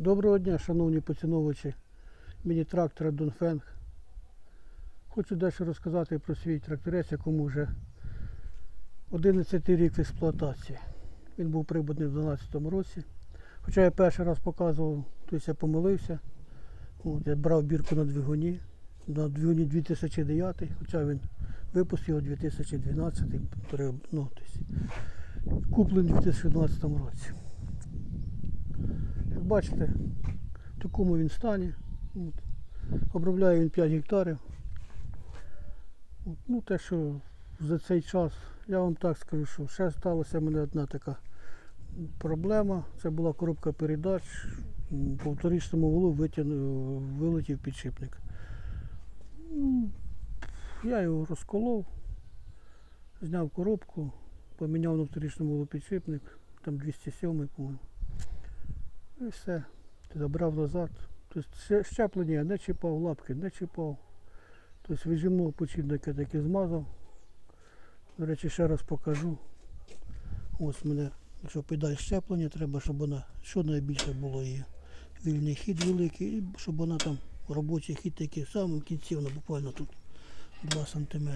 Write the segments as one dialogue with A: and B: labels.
A: Доброго дня, шановні поціновувачі міні-трактора Донфенг. Хочу дещо розказати про свій тракторець, якому вже 11 рік в експлуатації. Він був прибутний в 2012 році. Хоча я перший раз показував, тобто я помилився. От, я брав бірку на двигуні, на двигуні 2009, хоча він випустив його 2012, ну, куплений у 2012 році. Бачите, в такому він стані. От. Обробляє він 5 гектарів. От. Ну, те, що за цей час, я вам так скажу, що ще сталася в мене одна така проблема. Це була коробка передач. По вторичному волу вилетів підшипник. Я його розколов, зняв коробку, поміняв на вторичному волу підшипник, там 207, по-моєму. І все. Забрав назад. Тобто щеплення я не чіпав, лапки не чіпав. Тобто вижимного почівника таки змазав. До речі, ще раз покажу. Ось мене, якщо педаль щеплення, треба, щоб вона що найбільше було її. Вільний хід великий, і щоб вона там робочий хід такий в самому кінці, вона буквально тут 2 см.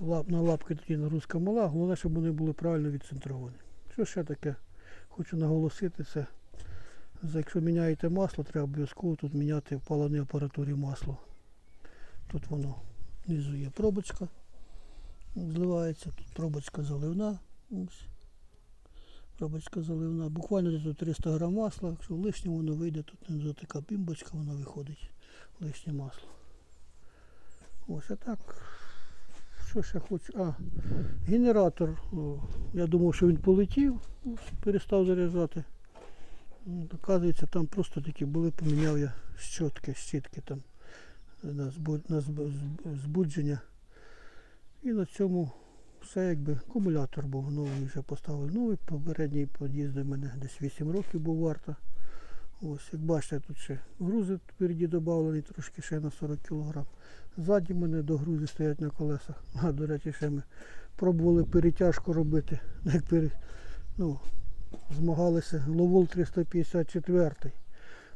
A: От, на лапки тоді нагрузка мала, головне, щоб вони були правильно відцентровані. Що ще таке? Хочу наголосити це. Якщо міняєте масло, треба обов'язково тут міняти в паливній апаратурі масло. Тут воно внизу є пробочка, зливається, тут пробочка заливна. Ось. Пробочка заливна. Буквально тут 300 грам масла. Якщо лишнє воно вийде, тут внизу така бімбочка, воно виходить. Лишнє масло. Ось а так. Що ще хочу? А, генератор. Я думав, що він полетів, перестав заряджати. Ну, Оказується, там просто такі були, поміняв я щотки, щітки там на, збу- на зб- зб- збудження. І на цьому все якби акумулятор був новий, вже поставив новий. Попередній під'їзд до мене десь 8 років був варта. Ось, як бачите, тут ще грузи впереді додавлені, трошки ще на 40 кг. Ззаді мене до грузи стоять на колесах. А, до речі, ще ми пробували перетяжку робити. Як пере... ну, змагалися Ловол 354.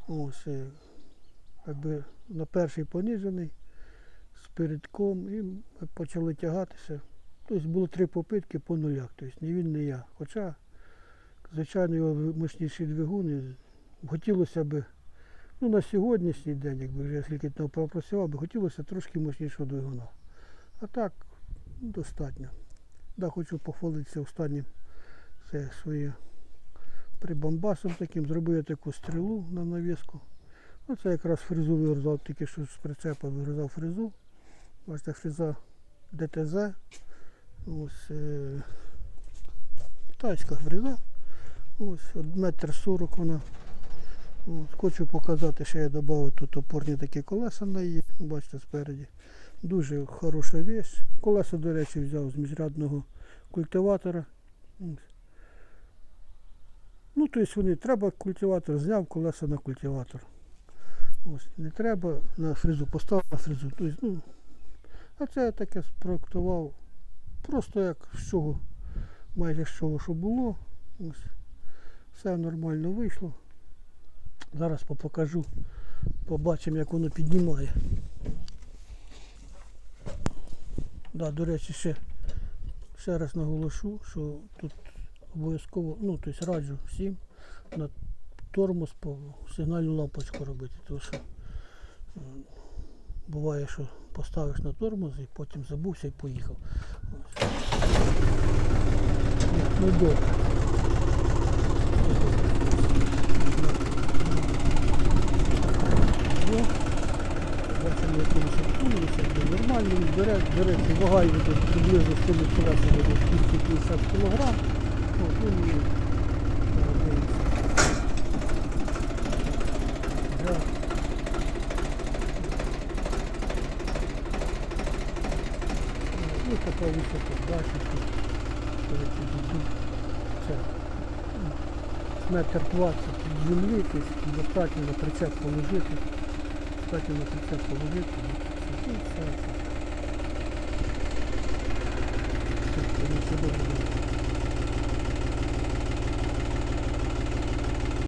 A: Ось, е, якби на перший понижений з передком і почали тягатися. Тобто було три попитки по нулях. Тобто ні він, ні я. Хоча, звичайно, його мощніший двигун. Хотілося б, ну на сьогоднішній день, якби вже скільки там пропрацював, би хотілося трошки мощнішого двигуна. А так, ну, достатньо. Да, хочу похвалитися останнім це своє прибамбасом таким, зробив я таку стрілу на навіску. Оце якраз фрезу вирізав, тільки що з прицепа вирізав фрезу. Бачите, фреза ДТЗ. Ось е, китайська фреза. Ось от метр сорок вона. От, хочу показати, що я додав тут опорні такі колеса на її. Бачите, спереді. Дуже хороша вещь. Колеса, до речі, взяв з міжрядного культиватора. Ну, тобто вони треба культиватор, зняв колеса на культиватор. Ось, не треба на фрезу, поставив на фрезу. Тобто, ну, а це я таке спроектував. Просто як з чого, майже з чого, що було. Ось. Все нормально вийшло. Зараз покажу, побачимо, як воно піднімає. Да, до речі, ще, ще раз наголошу, що тут обов'язково, ну, тобто раджу всім на тормоз по сигнальну лампочку робити. Тому що буває, що поставиш на тормоз і потім забувся і поїхав. Ну, добре. Є. Бачимо, як він сортується, якби нормально він бере, бере, вага його десь приблизно з цими колесами десь 250 кг. От, він і робить. Вже Ну, така висока, бачите, тут коротше, тут це метр двадцять землі, тобто достатньо на прицеп положити, достатньо на прицеп положити. І все, все.